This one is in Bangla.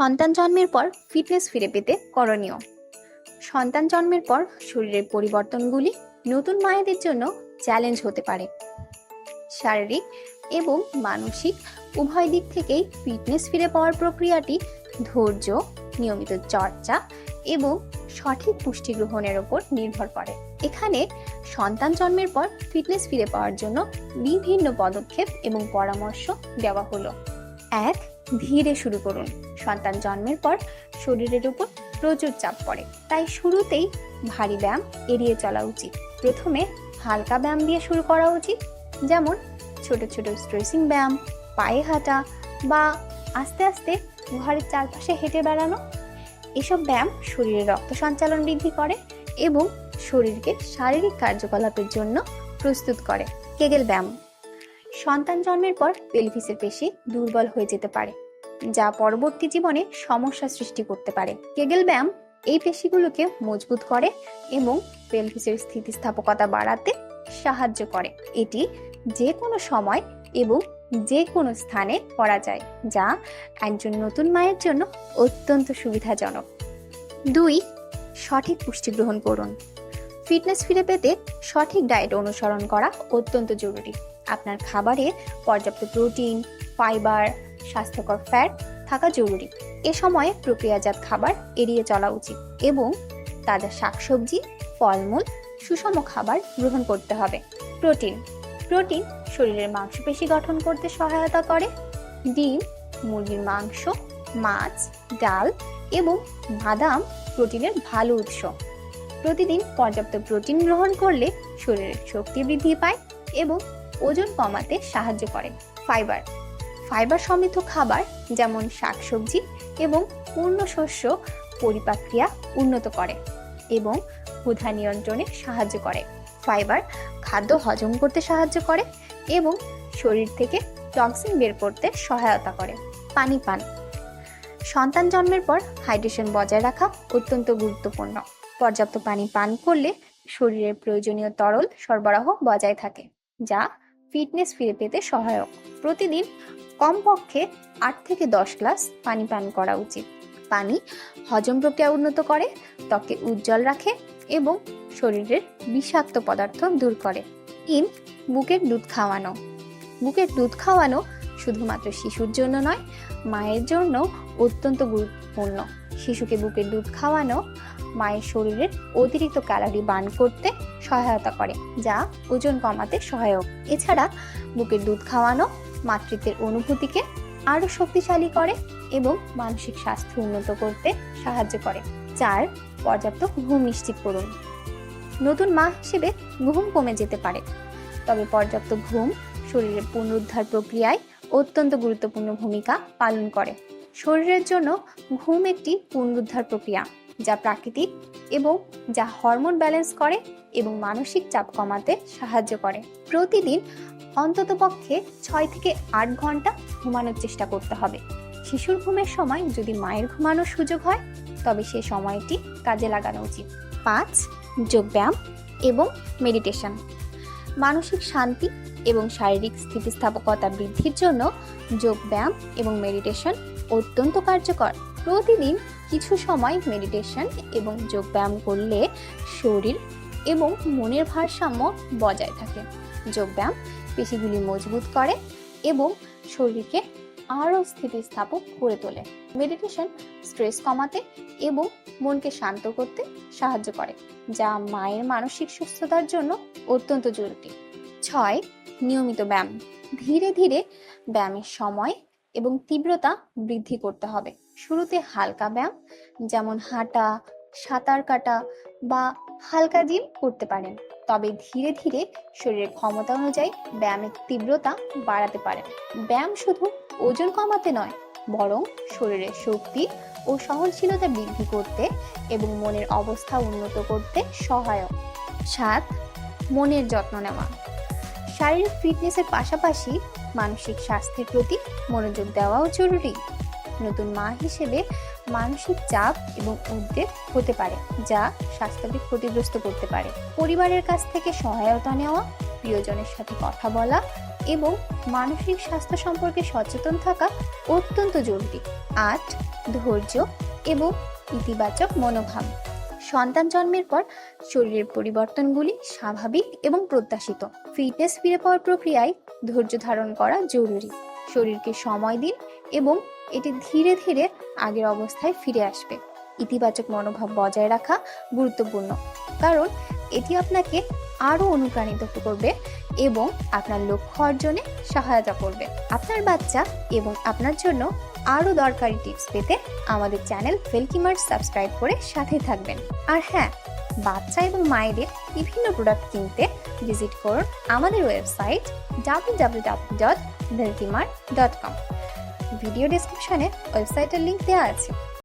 সন্তান জন্মের পর ফিটনেস ফিরে পেতে করণীয়। সন্তান জন্মের পর শরীরের পরিবর্তনগুলি নতুন মায়েদের জন্য চ্যালেঞ্জ হতে পারে। শারীরিক এবং মানসিক উভয় দিক থেকেই ফিটনেস ফিরে পাওয়ার প্রক্রিয়াটি ধৈর্য, নিয়মিত চর্চা এবং সঠিক পুষ্টি গ্রহণের ওপর নির্ভর করে। এখানে সন্তান জন্মের পর ফিটনেস ফিরে পাওয়ার জন্য বিভিন্ন পদক্ষেপ এবং পরামর্শ দেওয়া হলো। এক ধীরে শুরু করুন। সন্তান জন্মের পর শরীরের উপর প্রচুর চাপ পড়ে। তাই শুরুতেই ভারী ব্যায়াম এড়িয়ে চলা উচিত। প্রথমে হালকা ব্যায়াম দিয়ে শুরু করা উচিত। যেমন ছোট ছোট স্ট্রেসিং ব্যায়াম, পায়ে হাঁটা বা আস্তে আস্তে ঘরের চারপাশে হেঁটে বেড়ানো। এসব ব্যায়াম শরীরে রক্ত সঞ্চালন বৃদ্ধি করে এবং শরীরকে শারীরিক কার্যকলাপের জন্য প্রস্তুত করে। কেগেল ব্যায়াম। সন্তান জন্মের পর পেলভিসের পেশি দুর্বল হয়ে যেতে পারে, যা পরবর্তী জীবনে সমস্যা সৃষ্টি করতে পারে। কেগেল ব্যায়াম এই পেশিগুলোকে মজবুত করে এবং পেলভিসের স্থিতিস্থাপকতা বাড়াতে সাহায্য করে। এটি যে কোনো সময় এবং যে কোনো স্থানে করা যায়, যা একজন নতুন মায়ের জন্য অত্যন্ত সুবিধাজনক। দুই, সঠিক পুষ্টি গ্রহণ করুন। ফিটনেস ফিরে পেতে সঠিক ডায়েট অনুসরণ করা অত্যন্ত জরুরি। আপনার খাবারে পর্যাপ্ত প্রোটিন, ফাইবার, স্বাস্থ্যকর ফ্যাট থাকা জরুরি। এ সময়ে প্রক্রিয়াজাত খাবার এড়িয়ে চলা উচিত এবং তাজা শাকসবজি, ফলমূল, সুষম খাবার গ্রহণ করতে হবে। প্রোটিন। প্রোটিন শরীরের মাংসপেশি গঠন করতে সহায়তা করে। ডিম, মুরগির মাংস, মাছ, ডাল এবং বাদাম প্রোটিনের ভালো উৎস। প্রতিদিন পর্যাপ্ত প্রোটিন গ্রহণ করলে শরীরের শক্তি বৃদ্ধি পায় এবং ওজন কমাতে সাহায্য করে। ফাইবার। ফাইবার সমৃদ্ধ খাবার যেমন শাকসবজি এবং পূর্ণ শস্য পরিপাক্রিয়া উন্নত করে এবং ক্ষুধা নিয়ন্ত্রণে সাহায্য করে। ফাইবার খাদ্য হজম করতে সাহায্য করে এবং শরীর থেকে টক্সিন বের করতে সহায়তা করে। পানি পান। সন্তান জন্মের পর হাইড্রেশন বজায় রাখা অত্যন্ত গুরুত্বপূর্ণ। পর্যাপ্ত পানি পান করলে শরীরের প্রয়োজনীয় তরল সরবরাহ বজায় থাকে, যা ফিটনেস ফিরে পেতে সহায়ক। প্রতিদিন কমপক্ষে আট থেকে দশ গ্লাস পানি পান করা উচিত। পানি হজম প্রক্রিয়া উন্নত করে ত্বকে উজ্জ্বল রাখে এবং শরীরের বিষাক্ত পদার্থ দূর করে। তিন, বুকের দুধ খাওয়ানো। বুকের দুধ খাওয়ানো শুধুমাত্র শিশুর জন্য নয়, মায়ের জন্য অত্যন্ত গুরুত্বপূর্ণ। শিশুকে বুকের দুধ খাওয়ানো মায়ের শরীরের অতিরিক্ত ক্যালোরি বার্ন করতে সহায়তা করে, যা ওজন কমাতে সহায়ক। এছাড়া বুকের দুধ খাওয়ানো মাতৃত্বের অনুভূতিকে আরও শক্তিশালী করে এবং মানসিক স্বাস্থ্য উন্নত করতে সাহায্য করে চার পর্যাপ্ত ঘুম নিশ্চিত করুন। নতুন মা হিসেবে ঘুম কমে যেতে পারে, তবে পর্যাপ্ত ঘুম শরীরের পুনরুদ্ধার প্রক্রিয়ায় অত্যন্ত গুরুত্বপূর্ণ ভূমিকা পালন করে। শরীরের জন্য ঘুম একটি পুনরুদ্ধার প্রক্রিয়া, যা প্রাকৃতিক এবং যা হরমোন ব্যালেন্স করে এবং মানসিক চাপ কমাতে সাহায্য করে। প্রতিদিন অন্ততপক্ষে ছয় থেকে আট ঘণ্টা ঘুমানোর চেষ্টা করতে হবে। শিশুর ঘুমের সময় যদি মায়ের ঘুমানোর সুযোগ হয়, তবে সে সময়টি কাজে লাগানো উচিত। পাঁচ, যোগব্যায়াম এবং মেডিটেশন। মানসিক শান্তি এবং শারীরিক স্থিতিস্থাপকতা বৃদ্ধির জন্য যোগব্যায়াম এবং মেডিটেশন অত্যন্ত কার্যকর। প্রতিদিন কিছু সময় মেডিটেশন এবং যোগব্যায়াম করলে শরীর এবং মনের ভারসাম্য বজায় থাকে। যোগব্যায়াম পেশিগুলি মজবুত করে এবং শরীরকে আরও স্থিতিস্থাপক করে তোলে। মেডিটেশন স্ট্রেস কমাতে এবং মনকে শান্ত করতে সাহায্য করে, যা মায়ের মানসিক সুস্থতার জন্য অত্যন্ত জরুরি। ছয়, নিয়মিত ব্যায়াম। ধীরে ধীরে ব্যায়ামের সময় এবং তীব্রতা বৃদ্ধি করতে হবে। শুরুতে হালকা ব্যায়াম, যেমন হাঁটা, সাঁতার কাটা বা হালকা জিম করতে পারেন। তবে ধীরে ধীরে শরীরের ক্ষমতা অনুযায়ী ব্যায়ামের তীব্রতা বাড়াতে পারেন। ব্যায়াম শুধু ওজন কমাতে নয়, বরং শরীরের শক্তি ও সহনশীলতা বৃদ্ধি করতে এবং মনের অবস্থা উন্নত করতে সহায়ক। সাত, মনের যত্ন নেওয়া। শারীরিক ফিটনেসের পাশাপাশি মানসিক স্বাস্থ্যের প্রতি মনোযোগ দেওয়াও জরুরি। নতুন মা হিসেবে মানসিক চাপ এবং উদ্বেগ হতে পারে, যা স্বাস্থ্যকে ক্ষতিগ্রস্ত করতে পারে। পরিবারের কাছ থেকে সহায়তা নেওয়া, প্রিয়জনের সাথে কথা বলা এবং মানসিক স্বাস্থ্য সম্পর্কে সচেতন থাকা অত্যন্ত জরুরি। আট, ধৈর্য এবং ইতিবাচক মনোভাব। সন্তান জন্মের পর শরীরের পরিবর্তনগুলি স্বাভাবিক এবং প্রত্যাশিত। ফিটনেস ফিরে পাওয়ার প্রক্রিয়ায় ধৈর্য ধারণ করা জরুরি। শরীরকে সময় দিন এবং এটি ধীরে ধীরে আগের অবস্থায় ফিরে আসবে। ইতিবাচক মনোভাব বজায় রাখা গুরুত্বপূর্ণ। কারণ এটি আপনাকে আরও অনুপ্রাণিত করবে এবং আপনার লক্ষ্য অর্জনে সহায়তা করবে। আপনার বাচ্চা এবং আপনার জন্য আরও দরকারি টিপস পেতে আমাদের চ্যানেল ফেলকিমার্ট সাবস্ক্রাইব করে সাথে থাকবেন। আর হ্যাঁ বাচ্চা এবং মায়েদের বিভিন্ন প্রোডাক্ট কিনতে ভিজিট করুন আমাদের ওয়েবসাইট ডাব্লিউ ভিডিও ডেসক্রিপশনে ওয়েবসাইটের লিঙ্ক দেওয়া আছে।